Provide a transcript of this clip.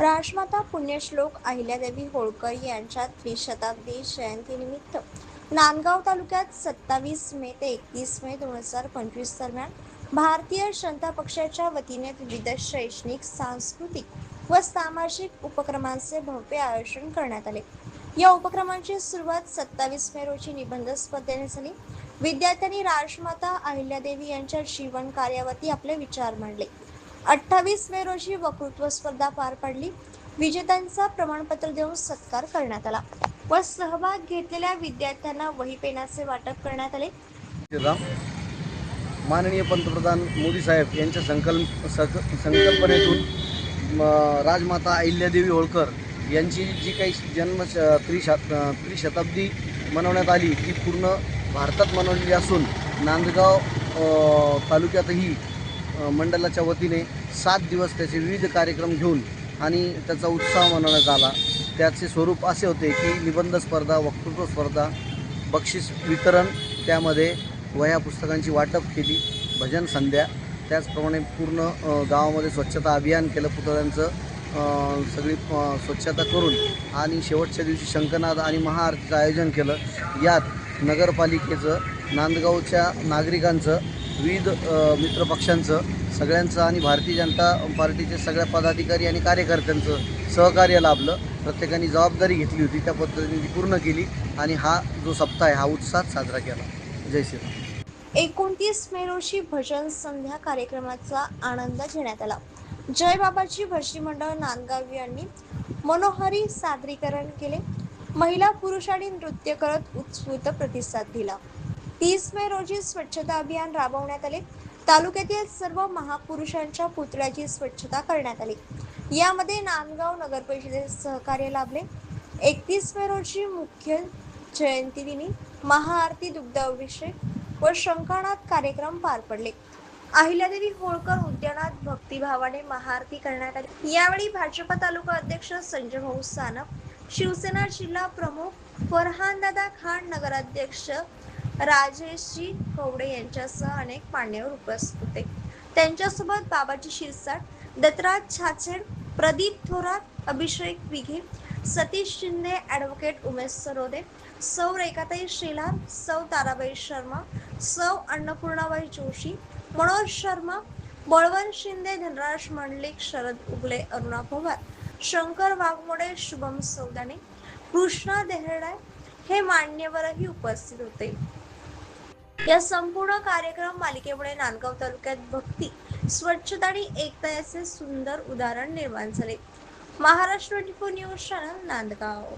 राजमाता पुण्यश्लोक अहिल्यादेवी होळकर यांच्या त्रिशताब्दी जयंतीनिमित्त नांदगाव तालुक्यात सत्तावीस मे ते एकतीस मे दोन हजार पंचवीस दरम्यान भारतीय जनता पक्षाच्या वतीने विविध शैक्षणिक सांस्कृतिक व सामाजिक उपक्रमांचे भव्य आयोजन करण्यात आले. या उपक्रमांची सुरुवात सत्तावीस मे रोजी निबंध स्पर्धेने झाली. विद्यार्थ्यांनी राजमाता अहिल्यादेवी यांच्या जीवन कार्यावरती आपले विचार मांडले. अठ्ठावीस मे रोजी वक्तृत्व स्पर्धा पार पडली. विजेत्यांचा प्रमाणपत्र देऊन सत्कार करण्यात आला. व सहभाग घेतलेल्या विद्यार्थ्यांना वही पेनाचे वाटप करण्यात आले. माननीय पंतप्रधान मोदी साहेब यांच्या संकल्प संकल्पनेतून म, राजमाता अहिल्यादेवी होळकर यांची जी काही जन्म श- त्रिशा त्रिशताब्दी मनवण्यात आली ती पूर्ण भारतात मनवलेली असून नांदगाव तालुक्यातही मंडळाच्या वतीने सात दिवस त्याचे विविध कार्यक्रम घेऊन आणि त्याचा उत्साह मनवण्यात आला. त्याचे स्वरूप असे होते की निबंध स्पर्धा वक्तृत्व स्पर्धा बक्षीस वितरण त्यामध्ये वह्या पुस्तकांची वाटप केली भजन संध्या त्याचप्रमाणे पूर्ण गावामध्ये स्वच्छता अभियान केलं पुतळ्यांचं सगळी स्वच्छता करून आणि शेवटच्या दिवशी शंकनाद आणि महाआरतीचं आयोजन केलं. यात नगरपालिकेचं नांदगावच्या नागरिकांचं विविध मित्रपक्षांचं सगळ्यांचं आणि भारतीय जनता पार्टीचे सगळ्या पदाधिकारी आणि कार्यकर्त्यांचं सहकार्य लाभलं. प्रत्येकाने जबाबदारी घेतली होती त्या पद्धतीने ती पूर्ण केली आणि हा जो सप्ताह आहे हा उत्साहात साजरा केला. जय श्रीराम एकोणतीस मे रोजी भजन संध्या कार्यक्रमाचा आनंद घेण्यात आला. जय बाबाची भजनी मंडळ नांदगाव यांनी मनोहारी सादरीकरण केले. महिला पुरुष आणि नृत्य करत उत्स्फूर्त प्रतिसाद दिला. तीस मे रोजी स्वच्छता अभियान राबवण्यात आले. तालुक्यातील सर्व महापुरुषांच्या पुतळ्याची स्वच्छता करण्यात आली. यामध्ये नांदगाव नगर परिषदेचे सहकार्य लाभले. एकतीस मे रोजी मुख्य जयंतीदिनी महाआरती दुग्धाभिषेक व शंखनाद कार्यक्रम पार पडले. अहिल्यादेवी होळकर उद्यानात भक्तिभावाने महाआरती करण्यात आली. यावेळी भाजप तालुका अध्यक्ष संजय भाऊ सानप शिवसेना जिल्हा प्रमुख फरहानदादा खान नगराध्यक्ष राजेशजी कवडे यांच्यासह अनेक मान्यवर उपस्थित होते. त्यांच्यासोबत बाबाजी शिरसाट दत्तराज छाछेड प्रदीप थोरात अभिषेक विघे सतीश शिंदे ॲडव्होकेट उमेश सरोदे सौ रेखाताई शेलार सौ ताराबाई शर्मा सौ अन्नपूर्णाबाई जोशी मनोज शर्मा बळवंत शिंदे धनराज मंडलिक शरद उगले अरुणा पवार शंकर वाघमोडे शुभम सौदाणे कृष्णा देहरडाय हे मान्यवरही उपस्थित होते. या संपूर्ण कार्यक्रम मालिकेमुळे नांदगाव तालुक्यात भक्ती स्वच्छता आणि एकता याचे सुंदर उदाहरण निर्माण झाले. Maharashtra twenty news channel Nandgaon.